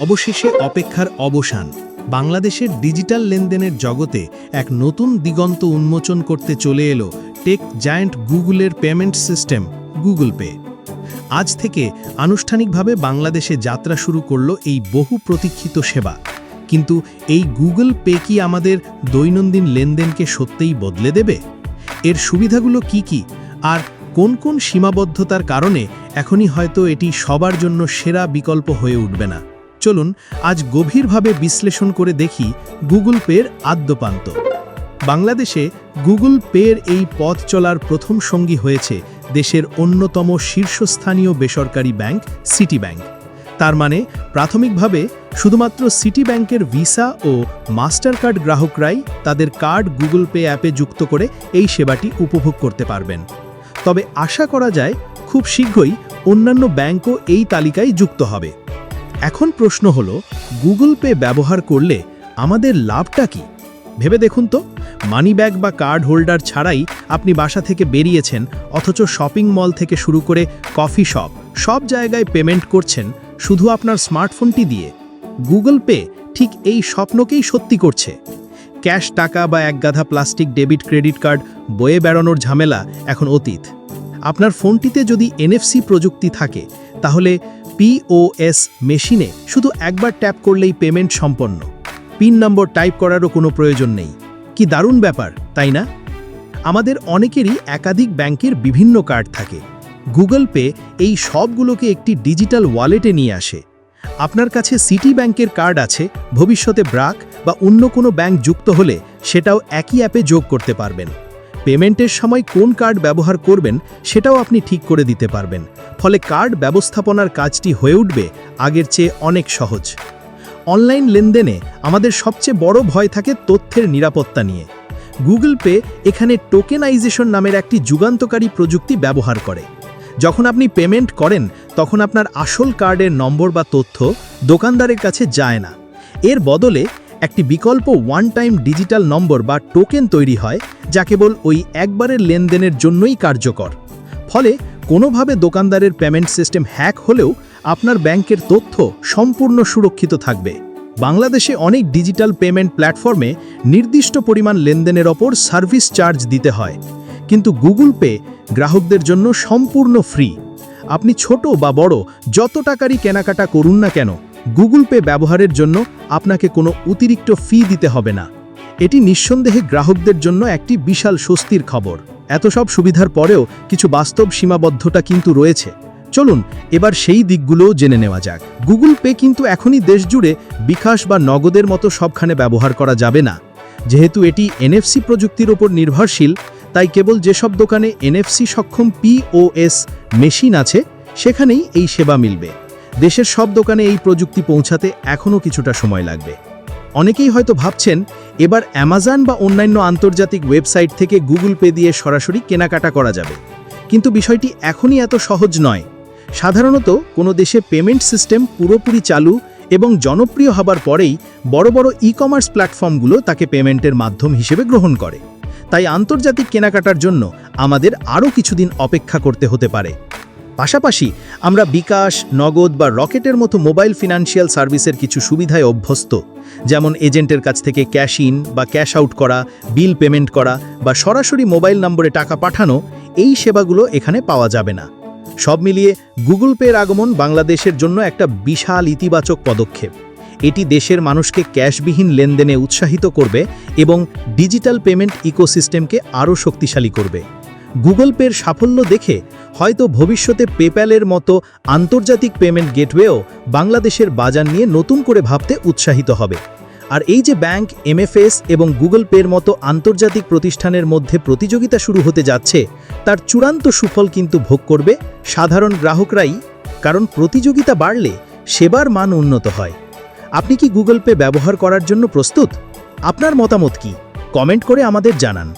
অবশেষে অপেক্ষার অবসান। বাংলাদেশের ডিজিটাল লেনদেনের জগতে এক নতুন দিগন্ত উন্মোচন করতে চলে এলো টেক জায়ান্ট গুগলের পেমেন্ট সিস্টেম, গুগল পে। আজ থেকে আনুষ্ঠানিকভাবে বাংলাদেশে যাত্রা শুরু করল এই বহু প্রতীক্ষিত সেবা। কিন্তু এই গুগল পে কি আমাদের দৈনন্দিন লেনদেনকে সত্যিই বদলে দেবে? এর সুবিধাগুলো কি কি? আর কোন কোন সীমাবদ্ধতার কারণে এখনই হয়তো এটি সবার জন্য সেরা বিকল্প হয়ে উঠবে না? চলুন আজ গভীরভাবে বিশ্লেষণ করে দেখি গুগল পের আদ্যপান্ত। বাংলাদেশে গুগল পের এই পথ চলার প্রথম সঙ্গী হয়েছে দেশের অন্যতম শীর্ষস্থানীয় বেসরকারি ব্যাংক সিটি ব্যাংক তার মানে প্রাথমিকভাবে শুধুমাত্র সিটি ব্যাংকের ভিসা ও মাস্টার কার্ড গ্রাহকরাই তাদের কার্ড গুগল পে অ্যাপে যুক্ত করে এই সেবাটি উপভোগ করতে পারবেন। তবে আশা করা যায় খুব শীঘ্রই অন্যান্য ব্যাংকও এই তালিকায় যুক্ত হবে। এখন প্রশ্ন হলো গুগল পে ব্যবহার করলে আমাদের লাভটা কি? ভেবে দেখুন তো মানি ব্যাগ বা কার্ড হোল্ডার ছাড়াই আপনি বাসা থেকে বেরিয়েছেন, অথচ শপিং মল থেকে শুরু করে কফি শপ, সব জায়গায় পেমেন্ট করছেন শুধু আপনার স্মার্টফোনটি দিয়ে। গুগল পে ঠিক এই স্বপ্নকেই সত্যি করছে। ক্যাশ টাকা বা একগাধা প্লাস্টিক ডেবিট ক্রেডিট কার্ড বয়ে বেড়ানোর ঝামেলা এখন অতীত। আপনার ফোনটিতে যদি এনএফসি প্রযুক্তি থাকে, তাহলে পিওএস মেশিনে শুধু একবার ট্যাপ করলেই পেমেন্ট সম্পন্ন। পিন নম্বর টাইপ করারও কোনো প্রয়োজন নেই। কি দারুণ ব্যাপার, তাই না? আমাদের অনেকেরই একাধিক ব্যাংকের বিভিন্ন কার্ড থাকে। গুগল পে এই সবগুলোকে একটি ডিজিটাল ওয়ালেটে নিয়ে আসে। আপনার কাছে সিটি ব্যাংকের কার্ড আছে, ভবিষ্যতে ব্রাক বা অন্য কোনো ব্যাংক যুক্ত হলে সেটাও একই অ্যাপে যোগ করতে পারবেন। পেমেন্টের সময় কোন কার্ড ব্যবহার করবেন সেটাও আপনি ঠিক করে দিতে পারবেন। ফলে কার্ড ব্যবস্থাপনার কাজটি হয়ে উঠবে আগের চেয়ে অনেক সহজ। অনলাইন লেনদেনে আমাদের সবচেয়ে বড় ভয় থাকে তথ্যের নিরাপত্তা নিয়ে। গুগল পে এখানে টোকেনাইজেশন নামের একটি যুগান্তকারী প্রযুক্তি ব্যবহার করে। যখন আপনি পেমেন্ট করেন, তখন আপনার আসল কার্ডের নম্বর বা তথ্য দোকানদারের কাছে যায় না। এর বদলে একটি বিকল্প ওয়ান টাইম ডিজিটাল নম্বর বা টোকেন তৈরি হয়, যা কেবল ওই একবারের লেনদেনের জন্যই কার্যকর। ফলে কোনোভাবে দোকানদারের পেমেন্ট সিস্টেম হ্যাক হলেও আপনার ব্যাংকের তথ্য সম্পূর্ণ সুরক্ষিত থাকবে। বাংলাদেশে অনেক ডিজিটাল পেমেন্ট প্ল্যাটফর্মে নির্দিষ্ট পরিমাণ লেনদেনের ওপর সার্ভিস চার্জ দিতে হয়। কিন্তু গুগল পে গ্রাহকদের জন্য সম্পূর্ণ ফ্রি আপনি ছোট বা বড় যত টাকারই কেনাকাটা করুন না কেন গুগল পে ব্যবহারের জন্য আপনাকে কোনো অতিরিক্ত ফি দিতে হবে না। এটি নিঃসন্দেহে গ্রাহকদের জন্য একটি বিশাল স্বস্তির খবর। এত সব সুবিধার পরেও কিছু বাস্তব সীমাবদ্ধতা কিন্তু রয়েছে। চলুন, এবার সেই দিকগুলোও জেনে নেওয়া যাক। গুগল পে কিন্তু এখনই দেশ জুড়ে বিকাশ বা নগদের মতো সবখানে ব্যবহার করা যাবে না। যেহেতু এটি এনএফসি প্রযুক্তির ওপর নির্ভরশীল, তাই কেবল যেসব দোকানে এনএফসি সক্ষম পিওএস মেশিন আছে, সেখানেই এই সেবা মিলবে। দেশের সব দোকানে এই প্রযুক্তি পৌঁছাতে এখনও কিছুটা সময় লাগবে। অনেকেই হয়তো ভাবছেন, এবার অ্যামাজন বা অন্যান্য আন্তর্জাতিক ওয়েবসাইট থেকে গুগল পে দিয়ে সরাসরি কেনাকাটা করা যাবে। কিন্তু বিষয়টি এখনই এত সহজ নয়। সাধারণত কোনো দেশে পেমেন্ট সিস্টেম পুরোপুরি চালু এবং জনপ্রিয় হবার পরেই বড় বড় ই কমার্স প্ল্যাটফর্মগুলো তাকে পেমেন্টের মাধ্যম হিসেবে গ্রহণ করে। তাই আন্তর্জাতিক কেনাকাটার জন্য আমাদের আরও কিছুদিন অপেক্ষা করতে হতে পারে। পাশাপাশি আমরা বিকাশ, নগদ বা রকেটের মতো মোবাইল ফিনান্সিয়াল সার্ভিসের কিছু সুবিধায় অভ্যস্ত, যেমন এজেন্টের কাছ থেকে ক্যাশ ইন বা ক্যাশ আউট করা, বিল পেমেন্ট করা বা সরাসরি মোবাইল নম্বরে টাকা পাঠানো, এই সেবাগুলো এখানে পাওয়া যাবে না। সব মিলিয়ে গুগল পের আগমন বাংলাদেশের জন্য একটা বিশাল ইতিবাচক পদক্ষেপ। এটি দেশের মানুষকে ক্যাশবিহীন লেনদেনে উৎসাহিত করবে এবং ডিজিটাল পেমেন্ট ইকোসিস্টেমকে আরও শক্তিশালী করবে। গুগল পের সাফল্য দেখে হয়তো ভবিষ্যতে পেপ্যালের মতো আন্তর্জাতিক পেমেন্ট গেটওয়েও বাংলাদেশের বাজার নিয়ে নতুন করে ভাবতে উৎসাহিত হবে। আর এই যে ব্যাংক, এমএফএস এবং গুগল পের মতো আন্তর্জাতিক প্রতিষ্ঠানের মধ্যে প্রতিযোগিতা শুরু হতে যাচ্ছে, তার চূড়ান্ত সুফল কিন্তু ভোগ করবে সাধারণ গ্রাহকরাই, কারণ প্রতিযোগিতা বাড়লে সেবার মান উন্নত হয়। আপনি কি গুগল পে ব্যবহার করার জন্য প্রস্তুত? আপনার মতামত কি? কমেন্ট করে আমাদের জানান।